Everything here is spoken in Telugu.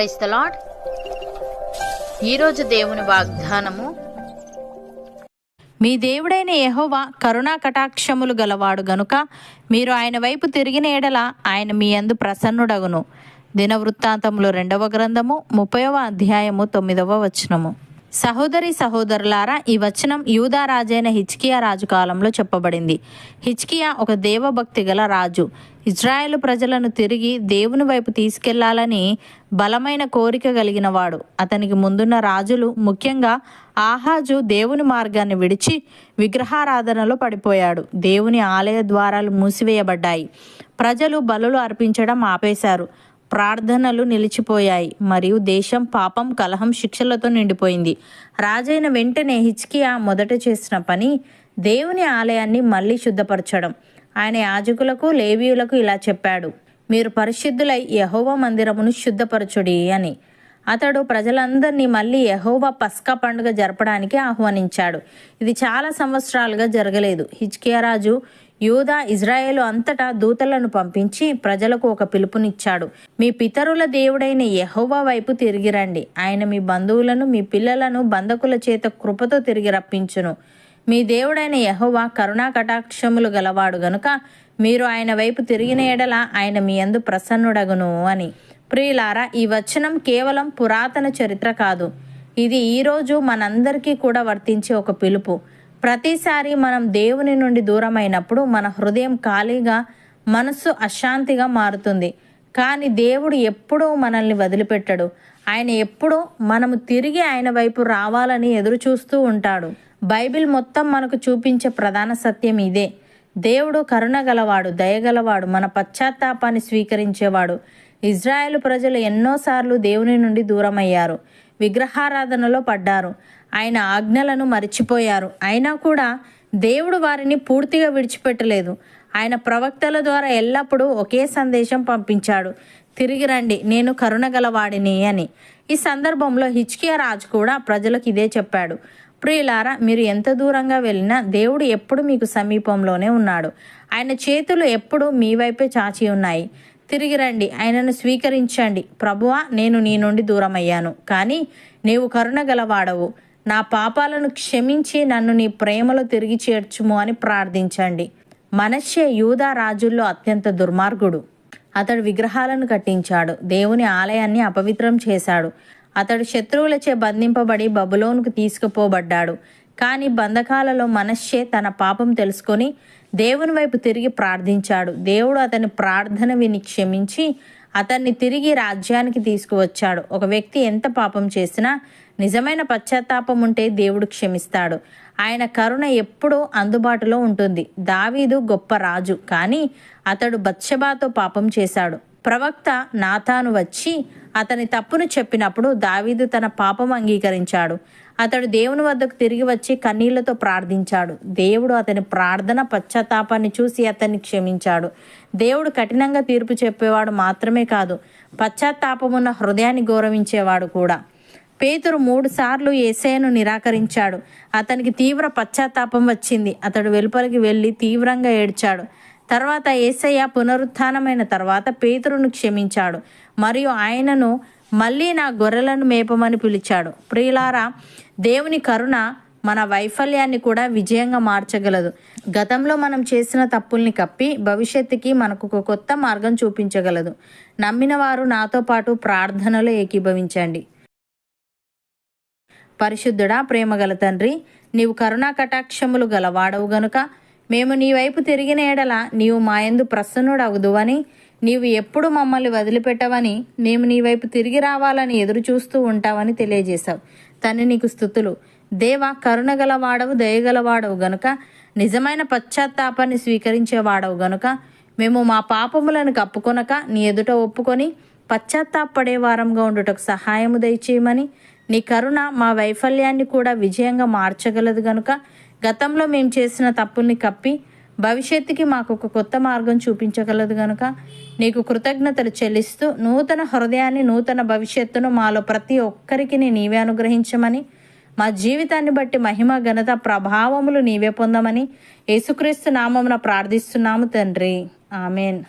ప్రైస్ ద లాడ్ ఈరోజు దేవుని వాగ్దానము మీ దేవుడైన యహోవా కరుణా కటాక్షములు గలవాడు గనుక మీరు ఆయన వైపు తిరిగిన ఎడల ఆయన మీ యందు ప్రసన్నుడగును. దినవృత్తాంతములు రెండవ గ్రంథము ముప్పైవ అధ్యాయము తొమ్మిదవ వచనము. సహోదరి సహోదరులారా ఈ వచనం యూదా రాజైన హిచ్కియా రాజు కాలంలో చెప్పబడింది. హిచ్కియా ఒక దేవభక్తి గల రాజు. ఇజ్రాయెల్ ప్రజలను తిరిగి దేవుని వైపు తీసుకెళ్ళాలని బలమైన కోరిక కలిగిన వాడు. అతనికి ముందున్న రాజులు ముఖ్యంగా ఆహాజు దేవుని మార్గాన్ని విడిచి విగ్రహారాధనలో పడిపోయాడు. దేవుని ఆలయ ద్వారాలు మూసివేయబడ్డాయి. ప్రజలు బలులు అర్పించడం ఆపేశారు. ప్రార్థనలు నిలిచిపోయాయి. మరియు దేశం పాపం కలహం శిక్షలతో నిండిపోయింది. రాజైన వెంటనే హిచ్కియా మొదట చేసిన పని దేవుని ఆలయాన్ని మళ్ళీ శుద్ధపరచడం. ఆయన యాజకులకు లేవీయులకు ఇలా చెప్పాడు. మీరు పరిశుద్ధులై యహోవ మందిరమును శుద్ధపరచుడి అని. అతడు ప్రజలందరినీ మళ్ళీ యహోవా పస్కా పండుగ జరపడానికి ఆహ్వానించాడు. ఇది చాలా సంవత్సరాలుగా జరగలేదు. హిజ్కియా రాజు యూదా ఇజ్రాయేలు అంతటా దూతలను పంపించి ప్రజలకు ఒక పిలుపునిచ్చాడు. మీ పితరుల దేవుడైన యహోవా వైపు తిరిగి రండి. ఆయన మీ బంధువులను మీ పిల్లలను బంధకుల చేత కృపతో తిరిగి రప్పించును. మీ దేవుడైన యహోవా కరుణా కటాక్షములు గలవాడు గనుక మీరు ఆయన వైపు తిరిగిన ఎడల ఆయన మీ యందు ప్రసన్నుడగును అని. ప్రియులారా ఈ వచనం కేవలం పురాతన చరిత్ర కాదు. ఇది ఈరోజు మనందరికీ కూడా వర్తించే ఒక పిలుపు. ప్రతిసారి మనం దేవుని నుండి దూరమైనప్పుడు మన హృదయం ఖాళీగా మనస్సు అశాంతిగా మారుతుంది. కానీ దేవుడు ఎప్పుడూ మనల్ని వదిలిపెట్టడు. ఆయన ఎప్పుడూ మనము తిరిగి ఆయన వైపు రావాలని ఎదురు చూస్తూ ఉంటాడు. బైబిల్ మొత్తం మనకు చూపించే ప్రధాన సత్యం ఇదే. దేవుడు కరుణ గలవాడు దయగలవాడు మన పశ్చాత్తాపాన్ని స్వీకరించేవాడు. ఇజ్రాయెల్ ప్రజలు ఎన్నోసార్లు దేవుని నుండి దూరమయ్యారు. విగ్రహారాధనలో పడ్డారు. ఆయన ఆజ్ఞలను మరిచిపోయారు. అయినా కూడా దేవుడు వారిని పూర్తిగా విడిచిపెట్టలేదు. ఆయన ప్రవక్తల ద్వారా ఎల్లప్పుడూ ఒకే సందేశం పంపించాడు. తిరిగి రండి నేను కరుణ గలవాడిని అని. ఈ సందర్భంలో హిచ్కియా రాజు కూడా ప్రజలకు ఇదే చెప్పాడు. ప్రియులారా మీరు ఎంత దూరంగా వెళ్ళినా దేవుడు ఎప్పుడు మీకు సమీపంలోనే ఉన్నాడు. ఆయన చేతులు ఎప్పుడు మీ వైపే చాచి ఉన్నాయి. తిరిగి రండి ఆయనను స్వీకరించండి. ప్రభువా నేను నీ నుండి దూరమయ్యాను కానీ నీవు కరుణ గలవాడవు నా పాపాలను క్షమించి నన్ను నీ ప్రేమలో తిరిగి చేర్చుము అని ప్రార్థించండి. మనశ్శే యూదా రాజుల్లో అత్యంత దుర్మార్గుడు. అతడు విగ్రహాలను కట్టించాడు. దేవుని ఆలయాన్ని అపవిత్రం చేశాడు. అతడు శత్రువులచే బంధింపబడి బబులోనుకు తీసుకుపోబడ్డాడు. కానీ బంధకాలలో మనశ్శే తన పాపం తెలుసుకొని దేవుని వైపు తిరిగి ప్రార్థించాడు. దేవుడు అతని ప్రార్థన విని క్షమించి అతన్ని తిరిగి రాజ్యానికి తీసుకువచ్చాడు. ఒక వ్యక్తి ఎంత పాపం చేసినా నిజమైన పశ్చాత్తాపం ఉంటే దేవుడు క్షమిస్తాడు. ఆయన కరుణ ఎప్పుడూ అందుబాటులో ఉంటుంది. దావీదు గొప్ప రాజు. కానీ అతడు బత్సబాతో పాపం చేశాడు. ప్రవక్త నాథాను వచ్చి అతని తప్పును చెప్పినప్పుడు దావీదు తన పాపం అంగీకరించాడు. అతడు దేవుని వద్దకు తిరిగి వచ్చి కన్నీళ్ళతో ప్రార్థించాడు. దేవుడు అతని ప్రార్థన పశ్చాత్తాపాన్ని చూసి అతన్ని క్షమించాడు. దేవుడు కఠినంగా తీర్పు చెప్పేవాడు మాత్రమే కాదు పశ్చాత్తాపమున్న హృదయాన్ని గౌరవించేవాడు కూడా. పేతురు మూడు సార్లు ఏసయ్యను నిరాకరించాడు. అతనికి తీవ్ర పశ్చాత్తాపం వచ్చింది. అతడు వెలుపలికి వెళ్ళి తీవ్రంగా ఏడ్చాడు. తర్వాత ఏసయ్య పునరుత్థానమైన తర్వాత పేతురును క్షమించాడు. మరియు ఆయనను మళ్ళీ నా గొర్రెలను మేపమని పిలిచాడు. ప్రియులారా దేవుని కరుణ మన వైఫల్యాన్ని కూడా విజయంగా మార్చగలదు. గతంలో మనం చేసిన తప్పుల్ని కప్పి భవిష్యత్తుకి మనకు ఒక కొత్త మార్గం చూపించగలదు. నమ్మిన వారు నాతో పాటు ప్రార్థనలో ఏకీభవించండి. పరిశుద్ధుడా ప్రేమగల తండ్రి నీవు కరుణా కటాక్షములు గలవాడవు గనుక మేము నీ వైపు తిరిగిన ఎడల నీవు మాయందు ప్రసన్నుడవుదువని నీవు ఎప్పుడు మమ్మల్ని వదిలిపెట్టవని మేము నీ వైపు తిరిగి రావాలని ఎదురు చూస్తూ ఉంటావని తెలియజేశావు. తండ్రి నీకు స్థుతులు దేవ కరుణ గలవాడవు దయగలవాడవు గనుక నిజమైన పశ్చాత్తాపాన్ని స్వీకరించేవాడవు గనుక మేము మా పాపములను కప్పుకొనక నీ ఎదుట ఒప్పుకొని పశ్చాత్తాపడే వారంగా ఉండుటకు సహాయము దయచేయమని నీ కరుణ మా వైఫల్యాన్ని కూడా విజయంగా మార్చగలదు గనుక గతంలో మేము చేసిన తప్పుల్ని కప్పి భవిష్యత్తుకి మాకు ఒక కొత్త మార్గం చూపించగలదు గనుక నీకు కృతజ్ఞతలు చెల్లిస్తూ నూతన హృదయాన్ని నూతన భవిష్యత్తును మాలో ప్రతి ఒక్కరికి నీవే అనుగ్రహించమని మా జీవితాన్ని బట్టి మహిమ ఘనత ప్రభావములు నీవే పొందమని యేసుక్రీస్తు నామమున ప్రార్థిస్తున్నాము తండ్రి. ఆమెన్.